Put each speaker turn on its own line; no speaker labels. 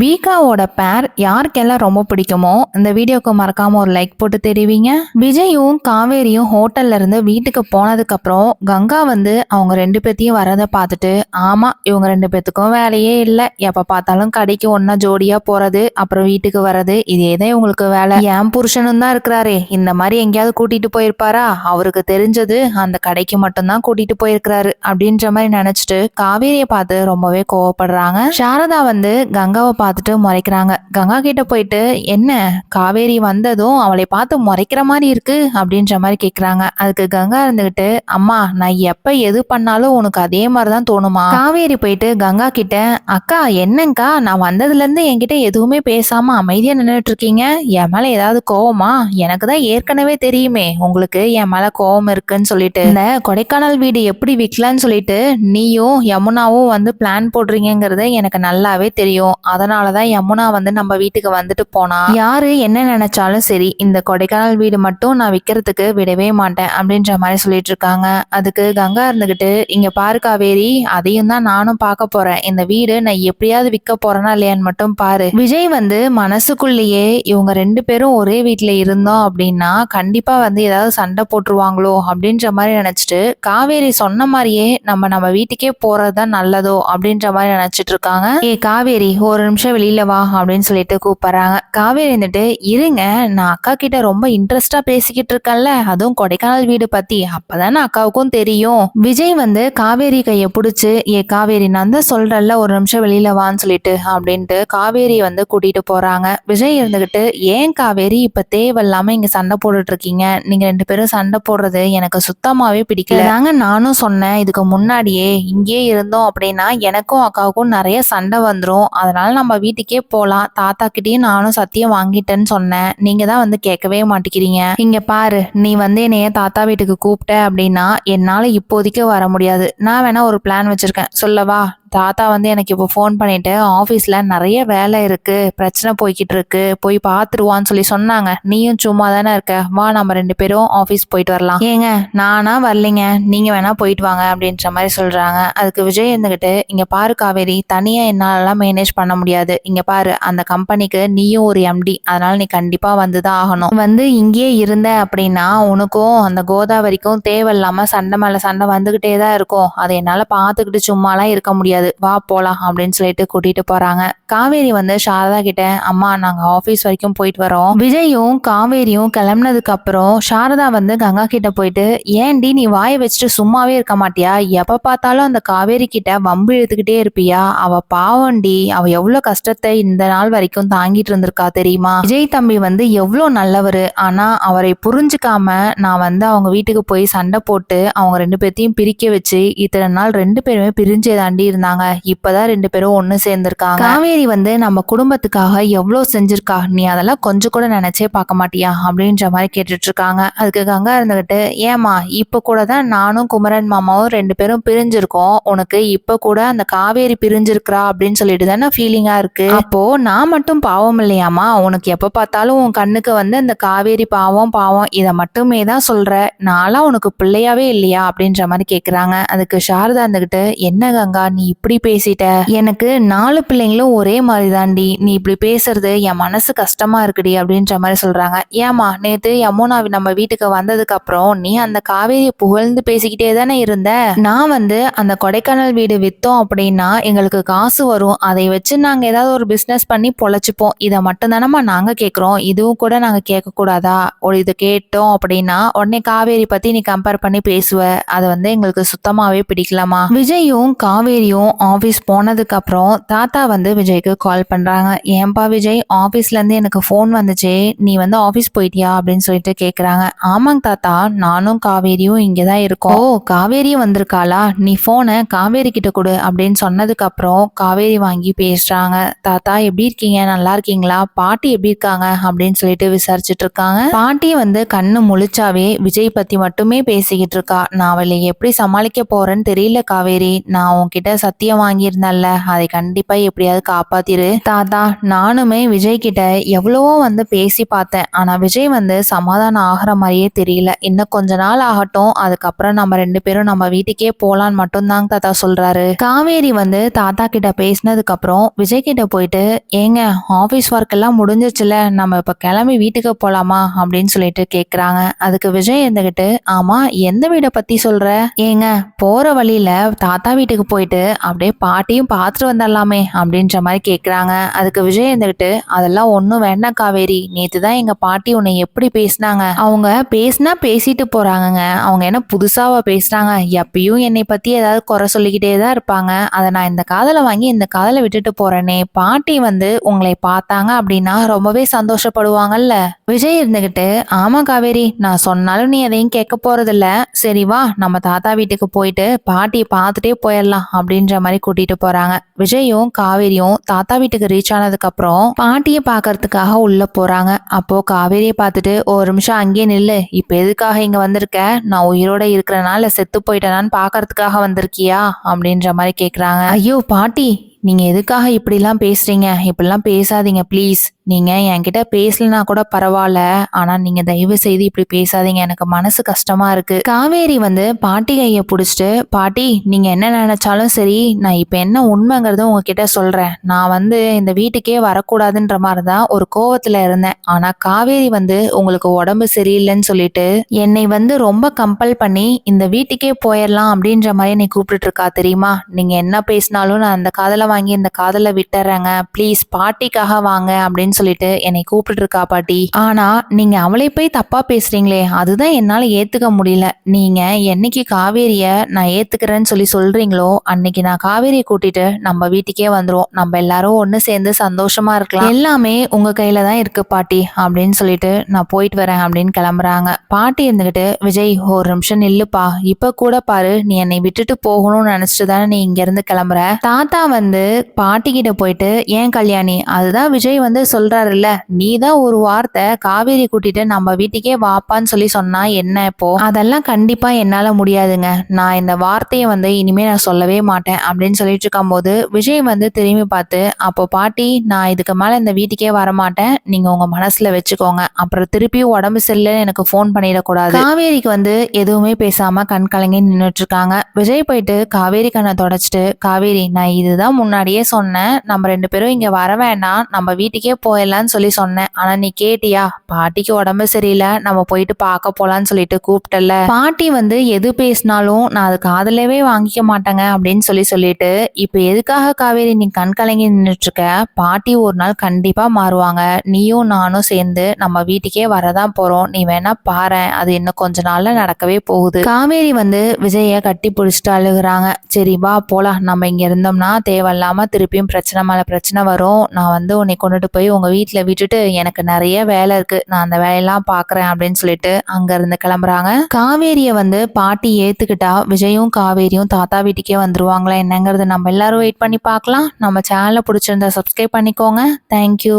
வீகாவோட பேர் யாருக்கெல்லாம் ரொம்ப பிடிக்குமோ இந்த வீடியோக்கு மறக்காம ஒரு லைக் போட்டு தெரிவிங்க. விஜயும் காவேரியும் ஹோட்டல்ல இருந்து வீட்டுக்கு போனதுக்கு அப்புறம் கங்கா வந்து அவங்க ரெண்டு பேத்தையும் வரதை பார்த்துட்டு ஆமா இவங்க ரெண்டு பேத்துக்கும் வேலையே இல்லை. எப்ப பார்த்தாலும் கடைக்கு ஒன்னா ஜோடியா போறது அப்புறம் வீட்டுக்கு வர்றது இதே தான் இவங்களுக்கு வேலை. என் புருஷனும் தான் இருக்கிறாரே இந்த மாதிரி எங்கேயாவது கூட்டிட்டு போயிருப்பாரா? அவருக்கு தெரிஞ்சது அந்த கடைக்கு மட்டும்தான் கூட்டிட்டு போயிருக்கிறாரு அப்படின்ற மாதிரி நினைச்சிட்டு காவேரியை பார்த்து ரொம்பவே கோவப்படுறாங்க. சாரதா வந்து கங்காவை பார்த்துட்டு முறைக்கிறாங்க. கங்கா கிட்ட போயிட்டு என்ன? காவேரி வந்ததும் அவளை பார்த்து முறைக்கிற மாதிரி இருக்கு? அப்படின்ற மாதிரி கேட்குறாங்க அதுக்கு கங்கா இருந்துகிட்டு அம்மா நான் எப்ப எது பண்ணாலும் உனக்கு அதே மாதிரி தான் தோணுமா? காவேரி போயிட்டு கங்கா கிட்ட அக்கா என்னங்கக்கா நான் வந்ததுல இருந்து என்கிட்ட எதுவுமே பேசாம அமைதியா நின்றுட்டு இருக்கீங்க என் மேல ஏதாவது கோவமா? எனக்கு தான் ஏற்கனவே தெரியுமே உங்களுக்கு என் மேல கோவம் இருக்குன்னு சொல்லிட்டு. இந்த கொடைக்கானல் வீடு எப்படி விற்கலான்னு சொல்லிட்டு நீயும் யமுனாவும் வந்து பிளான் போடுறீங்கிறது எனக்கு நல்லாவே தெரியும். அதனால தான் யமுனா வந்து நம்ம வீட்டுக்கு வந்துட்டு போனா யாரு என்ன நினைச்சாலும் சரி இந்த கொடைக்கானல் வீடு மட்டும் நான் விற்கிறதுக்கு விடவே மாட்டேன் அப்படின்ற மாதிரி சொல்லிட்டு இருக்காங்க. அதுக்கு கங்கா இருந்துகிட்டு இங்க பாரு காவேரி அதையும் தான் நானும் பார்க்க போறேன். இந்த வீடு நான் எப்படியாவது விற்க போறேனா இல்லையான்னு மட்டும் பாரு. விஜய் வந்து மனசுக்குள்ளேயே இவங்க ரெண்டு பேரும் ஒரே வீட்டுல இருந்தோம் அப்படின்னா கண்டிப்பா வந்து ஏதாவது சண்டை போட்டுருவாங்களோ அப்படின்ற மாதிரி நினைச்சிட்டு காவேரி சொன்ன மாதிரியே நம்ம நம்ம வீட்டுக்கே போறதுதான் நல்லதோ? அப்படின்ற மாதிரி நினைச்சிட்டு இருக்காங்க. ஏ காவேரி ஒரு நிமிஷம் நிமிஷம் வெளியில வா அப்படின்னு சொல்லிட்டு கூப்பிடுறாங்க. காவேரி இருந்துட்டு இருங்க நான் அக்கா கிட்ட ரொம்ப இன்ட்ரெஸ்டா பேசிக்கிட்டு இருக்கேன்ல. அதுவும் கொடைக்கானல் வீடு பத்தி. அப்பதானே அக்காவுக்கும் தெரியும். விஜய் வந்து காவேரி கையை பிடிச்சி ஏ காவேரி நான் தான் சொல்றேன்ல ஒரு நிமிஷம் வெளியில வான்னு சொல்லிட்டு அப்படின்ட்டு காவேரி வந்து கூட்டிட்டு போறாங்க. விஜய் இருந்துகிட்டு ஏன் காவேரி இப்ப தேவையில்லாம இங்க சண்டை போட்டுட்டு இருக்கீங்க? நீங்க ரெண்டு பேரும் சண்டை போடுறது எனக்கு சுத்தமாவே பிடிக்கல. தாங்க நானும் சொன்னேன் இதுக்கு முன்னாடியே இங்கேயே இருந்தோம் அப்படின்னா எனக்கும் அக்காவுக்கும் நிறைய சண்டை வந்துடும் அதனால நம்ம நம்ம வீட்டுக்கே போகலாம் தாத்தா கிட்டயும் நானும் சத்தியம் வாங்கிட்டேன்னு சொன்னேன். நீங்க தான் வந்து கேட்கவே மாட்டேங்கிறீங்க. இங்க பாரு நீ வந்து என்னைய தாத்தா வீட்டுக்கு கூப்பிட்ட அப்படின்னா என்னால இப்போதைக்கு வர முடியாது. நான் வேணா ஒரு பிளான் வச்சிருக்கேன். சொல்லவா? தாத்தா வந்து எனக்கு இப்போ ஃபோன் பண்ணிட்டு ஆஃபீஸில் நிறைய வேலை இருக்குது பிரச்சனை போய்கிட்டு இருக்கு போய் பார்த்துருவான்னு சொல்லி சொன்னாங்க. நீயும் சும்மா தானே இருக்க? வா நம்ம ரெண்டு பேரும் ஆஃபீஸ் போயிட்டு வரலாம். ஏங்க நானா வரலைங்க. நீங்கள் வேணா போயிட்டு வாங்க அப்படின்ற மாதிரி சொல்கிறாங்க அதுக்கு விஜய் இருந்துக்கிட்டு இங்கே பாரு காவேரி தனியாக என்னாலலாம் மேனேஜ் பண்ண முடியாது. இங்கே பாரு அந்த கம்பெனிக்கு நீயும் ஒரு எம்டி அதனால் நீ கண்டிப்பாக வந்து தான் ஆகணும். வந்து இங்கேயே இருந்த அப்படின்னா உனக்கும் அந்த கோதாவரிக்கும் தேவையில்லாமல் சண்டை மேலே சண்டை வந்துக்கிட்டே தான் இருக்கும். அதை என்னால் பார்த்துக்கிட்டு சும்மாலாம் இருக்க முடியாது. வா போகலாம் அப்படின்னு சொல்லிட்டு கூட்டிட்டு போறாங்க. காவேரி வந்து சாரதா கிட்ட அம்மா நாங்க ஆபீஸ் வரைக்கும் போயிட்டு வரோம். விஜயும் காவேரியும் கிளம்புனதுக்கு அப்புறம் சாரதா வந்து கங்கா கிட்ட போயிட்டு ஏன்டி நீ வாயை வச்சுட்டு சும்மாவே இருக்க மாட்டியா? எப்ப பார்த்தாலும் அந்த காவேரி கிட்ட வம்பு இழுத்துக்கிட்டே இருப்பியா? அவ பாவண்டி அவ எவ்வளவு கஷ்டத்தை இந்த நாள் வரைக்கும் தாங்கிட்டு இருந்திருக்கா தெரியுமா? விஜய் தம்பி வந்து எவ்வளவு நல்லவர். ஆனா அவரை புரிஞ்சுக்காம நான் வந்து அவங்க வீட்டுக்கு போய் சண்டை போட்டு அவங்க ரெண்டு பேர்த்தையும் பிரிக்க வச்சு இத்தனை நாள் ரெண்டு பேருமே பிரிஞ்சே தாண்டி இருந்தாங்க. இப்பதான் ரெண்டு பேரும் ஒண்ணு சேர்ந்திருக்காங்க. காவேரி வந்து நம்ம குடும்பத்துக்காக எவ்வளவு செஞ்சிருக்கா? நீ அதெல்லாம் கொஞ்சம் கூட நினைச்சே பார்க்க மாட்டியா? அப்படின்ற மாதிரி கேட்டுட்டு இருக்காங்க அதுக்கு கங்கா இருந்துகிட்டு ஏமா இப்ப கூட தான் நானும் குமரன் மாமாவும் ரெண்டு பேரும் பிரிஞ்சிருக்கோம். உனக்கு இப்ப கூட அந்த காவேரி பிரிஞ்சிருக்கிறா அப்படின்னு சொல்லிட்டு தானே ஃபீலிங்கா இருக்கு. அப்போ நான் மட்டும் பாவம் இல்லையாமா உனக்கு எப்ப பார்த்தாலும் உன் கண்ணுக்கு வந்து அந்த காவேரி பாவம் பாவம் இதை மட்டுமே தான் சொல்ற. நான்லாம் உனக்கு பிள்ளையாவே இல்லையா? அப்படின்ற மாதிரி கேக்குறாங்க. அதுக்கு சாரதா இருந்துகிட்டு என்ன கங்கா நீ இப்படி பேசிட்ட? எனக்கு நாலு பிள்ளைங்களும் ஒரே மாதிரி தாண்டி நீ இப்படி பேசுறது என் மனசு கஷ்டமா இருக்குடி அப்படின்ற மாதிரி சொல்றாங்க. ஏமா நேத்து யமுனா நம்ம வீட்டுக்கு வந்ததுக்கு அப்புறம் நீ அந்த காவேரியை புகழ்ந்து பேசிக்கிட்டே தானே இருந்த? நான் வந்து அந்த கொடைக்கானல் வீடு வித்தோம் அப்படின்னா எங்களுக்கு காசு வரும். அதை வச்சு நாங்க ஏதாவது ஒரு பிசினஸ் பண்ணி பொழைச்சிப்போம். இதை மட்டும் தானம்மா நாங்க கேக்குறோம். இதுவும் கூட நாங்க கேட்க கூடாதா ஒரு இது கேட்டோம் அப்படின்னா உடனே காவேரி பத்தி நீ கம்பேர் பண்ணி பேசுவ. அது வந்து எங்களுக்கு சுத்தமாவே பிடிக்கலாமா விஜயும் காவேரியும் ஆஃபீஸ் போனதுக்கப்புறம் தாத்தா வந்து விஜய்க்கு கால் பண்ணுறாங்க ஏன்பா விஜய் ஆஃபீஸ்லேருந்து எனக்கு ஃபோன் வந்துச்சு நீ வந்து ஆஃபீஸ் போயிட்டியா அப்படின்னு சொல்லிட்டு கேட்குறாங்க ஆமாங்க தாத்தா நானும் காவேரியும் இங்கே தான் இருக்கோம். ஓ காவேரியும் வந்திருக்காளா? நீ ஃபோனை காவேரி கிட்ட கொடு அப்படின்னு சொன்னதுக்கப்புறம் காவேரி வாங்கி பேசுகிறாங்க தாத்தா எப்படி இருக்கீங்க? நல்லா இருக்கீங்களா? பாட்டி எப்படி இருக்காங்க? அப்படின்னு சொல்லிட்டு விசாரிச்சுட்டு இருக்காங்க. பாட்டி வந்து கண்ணு முழிச்சாவே விஜய் பற்றி மட்டுமே பேசிக்கிட்டு இருக்கா. நான் அவளை எப்படி சமாளிக்க போகிறேன்னு தெரியல காவேரி. நான் உன்கிட்ட சத்தியம் வாங்கியிருந்தல்ல. அதை கண்டிப்பா எப்படியாவது காப்பாத்திரு. தாத்தா நானுமே விஜய் கிட்ட எவ்வளவோ வந்து பேசி பார்த்தேன். ஆனா விஜய் வந்து சமாதானம் ஆகிற மாதிரியே தெரியல. இன்னும் கொஞ்ச நாள் ஆகட்டும். அதுக்கப்புறம் நம்ம ரெண்டு பேரும் நம்ம வீட்டுக்கே போலான்னு மட்டும்தாங்க தாத்தா சொல்றாரு. காவேரி வந்து தாத்தா கிட்ட பேசினதுக்கு அப்புறம் விஜய் கிட்ட போயிட்டு ஏங்க ஆபீஸ் ஒர்க் எல்லாம் முடிஞ்சிச்சுல நம்ம இப்ப கிளம்பி வீட்டுக்கு போலாமா? அப்படின்னு சொல்லிட்டு கேக்குறாங்க. அதுக்கு விஜய் இருந்துகிட்டு ஆமா எந்த வீடை பத்தி சொல்ற? ஏங்க போற வழியில தாத்தா வீட்டுக்கு போயிட்டு அப்படியே பாட்டியும் பார்த்துட்டு வந்துடலாமே அப்படின்ற மாதிரி கேட்குறாங்க அதுக்கு விஜய் இருந்துக்கிட்டு அதெல்லாம் ஒன்றும் வேண்டாம் காவேரி. நேற்று தான் எங்கள் பாட்டி உன்னை எப்படி பேசினாங்க? அவங்க பேசினா பேசிட்டு போகிறாங்கங்க அவங்க என்ன புதுசாவா பேசுகிறாங்க எப்பயும் என்னை பற்றி ஏதாவது குறை சொல்லிக்கிட்டே தான் இருப்பாங்க. அதை நான் இந்த காதலை வாங்கி இந்த காதலை விட்டுட்டு போகிறேனே பாட்டி வந்து உங்களை பார்த்தாங்க அப்படின்னா ரொம்பவே சந்தோஷப்படுவாங்கல்ல. விஜய் இருந்துக்கிட்டு ஆமா காவேரி நான் சொன்னாலும் நீ எதையும் கேட்க போறதில்ல. சரி வா நம்ம தாத்தா வீட்டுக்கு போயிட்டு பாட்டியை பார்த்துட்டே போயிடலாம் அப்படின்ற மாதிரி கூட்டிட்டு போறாங்க. விஜயும் காவேரியும் தாத்தா வீட்டுக்கு ரீச் ஆனதுக்கு அப்புறம் பாட்டியை பார்க்கறதுக்காக உள்ள போறாங்க. அப்போ காவேரியை பார்த்துட்டு ஒரு நிமிஷம் அங்கேயே நில்லு. இப்ப எதுக்காக இங்க வந்திருக்க? நான் உயிரோட இருக்கிறனால செத்து போயிட்டேனான்னு பார்க்கறதுக்காக வந்திருக்கியா? அப்படின்ற மாதிரி கேக்குறாங்க. ஐயோ பாட்டி நீங்க எதுக்காக இப்படிலாம் பேசுறீங்க? இப்படிலாம் பேசாதீங்க ப்ளீஸ் நீங்க என்கிட்ட பேசலனா கூட பரவாயில்ல. ஆனா நீங்க தயவு செய்து இப்படி பேசாதீங்க. எனக்கு மனசு கஷ்டமா இருக்கு. காவேரி வந்து பாட்டி கைய புடிச்சிட்டு பாட்டி நீங்க என்ன நினைச்சாலும் சரி நான் இப்ப என்ன உண்மைங்கிறத உங்ககிட்ட சொல்றேன். நான் வந்து இந்த வீட்டுக்கே வரக்கூடாதுன்ற மாதிரி தான் ஒரு கோவத்துல இருந்தேன். ஆனா காவேரி வந்து உங்களுக்கு உடம்பு சரியில்லைன்னு சொல்லிட்டு என்னை வந்து ரொம்ப கம்பல் பண்ணி இந்த வீட்டுக்கே போயிடலாம் அப்படின்ற மாதிரி என்னை கூப்பிட்டு இருக்கா தெரியுமா? நீங்க என்ன பேசினாலும் நான் அந்த காதலை வாங்கி இந்த காதலை விட்டுறேங்க. ப்ளீஸ் பாட்டிக்காக வாங்க அப்படின்னு சொல்லிட்டு என்னை கூப்பிட்டு இருக்கா பாட்டி. ஆனா நீங்க அவளை போய் தப்பா பேசுறீங்களே அதுதான் என்னால ஏத்துக்க முடியல. நீங்க என்னைக்கு காவேரிய நான் ஏத்துக்கிறேன்னு சொல்லி சொல்றீங்களோ அன்னைக்கு நான் காவேரியை கூட்டிட்டு நம்ம வீட்டுக்கே வந்துருவோம். நம்ம எல்லாரும் ஒன்னு சேர்ந்து சந்தோஷமா இருக்கலாம். எல்லாமே உங்க கையில தான் இருக்கு பாட்டி அப்படின்னு சொல்லிட்டு நான் போயிட்டு வரேன் அப்படின்னு கிளம்புறாங்க. பாட்டி இருந்துகிட்டு விஜய் ஒரு நிமிஷம் நில்லுப்பா. இப்ப கூட பாரு நீ என்னை விட்டுட்டு போகணும்னு நினைச்சிட்டு தானே நீ இங்க இருந்து கிளம்புற? தாத்தா வந்து பாட்டி கிட்ட போயிட்டு ஏன் கல்யாணி அதுதான் விஜய் வந்து சொல்றாருல்ல நீ தான் ஒரு வார்த்தை காவேரி கூட்டிட்டு நம்ம வீட்டுக்கே வாப்பான்னு சொல்லி சொன்னா என்ன இப்போ? அதெல்லாம் கண்டிப்பா என்னால முடியாதுங்க. நான் இந்த வார்த்தையை வந்து இனிமே நான் சொல்லவே மாட்டேன் அப்படின்னு சொல்லிட்டு இருக்கும்போது விஜய் வந்து திரும்பி பார்த்து அப்போ பாட்டி நான் இதுக்கு மேல இந்த வீட்டுக்கே வரமாட்டேன். நீங்க உங்க மனசுல வச்சுக்கோங்க. அப்புறம் திருப்பியும் உடம்பு சரியில்லைன்னு எனக்கு ஃபோன் பண்ணிடக்கூடாது. காவேரிக்கு வந்து எதுவுமே பேசாம கண் கலங்கி நின்றுட்டு இருக்காங்க. விஜய் போயிட்டு காவேரி கண்ணை தொடச்சிட்டு காவேரி நான் இதுதான் முன்னாடியே சொன்னேன். நம்ம ரெண்டு பேரும் இங்க வர வேண்டாம் நம்ம வீட்டுக்கே போயிடலான்னு சொல்லி சொன்னேன். ஆனா நீ கேட்டியா? பாட்டிக்கு உடம்பு சரியில்லை நம்ம போயிட்டு பார்க்க போலான்னு சொல்லிட்டு கூப்பிட்டல பாட்டி வந்து எது பேசினாலும் நான் அது காதலவே வாங்கிக்க மாட்டேங்க அப்படின்னு சொல்லி சொல்லிட்டு இப்ப எதுக்காக காவேரி நீ கண் கலங்கி நின்றுட்டு இருக்க பாட்டி ஒரு நாள் கண்டிப்பா மாறுவாங்க. நீயும் நானும் சேர்ந்து நம்ம வீட்டுக்கே வரதான் போறோம். நீ வேணா பாரு அது இன்னும் கொஞ்ச நாள்ல நடக்கவே போகுது. காவேரி வந்து விஜய கட்டி பிடிச்சிட்டு அழுகுறாங்க. சரி வா போலாம். நம்ம இங்க இருந்தோம்னா தேவையில்லாம திருப்பியும் பிரச்சனை மேல பிரச்சனை வரும். நான் வந்து உன்னை கொண்டுட்டு போய் அவங்க வீட்டில் விட்டுட்டு எனக்கு நிறைய வேலை இருக்குது நான் அந்த வேலையெல்லாம் பார்க்குறேன் அப்படின்னு சொல்லிட்டு அங்கேருந்து கிளம்புறாங்க. காவேரியை வந்து பாட்டி ஏற்றுக்கிட்டா விஜயும் காவேரியும் தாத்தா வீட்டுக்கே வந்துருவாங்களா என்னங்கிறது நம்ம எல்லாரும் வெயிட் பண்ணி பார்க்கலாம். நம்ம சேனலை பிடிச்சிருந்தா சப்ஸ்கிரைப் பண்ணிக்கோங்க. தேங்க்யூ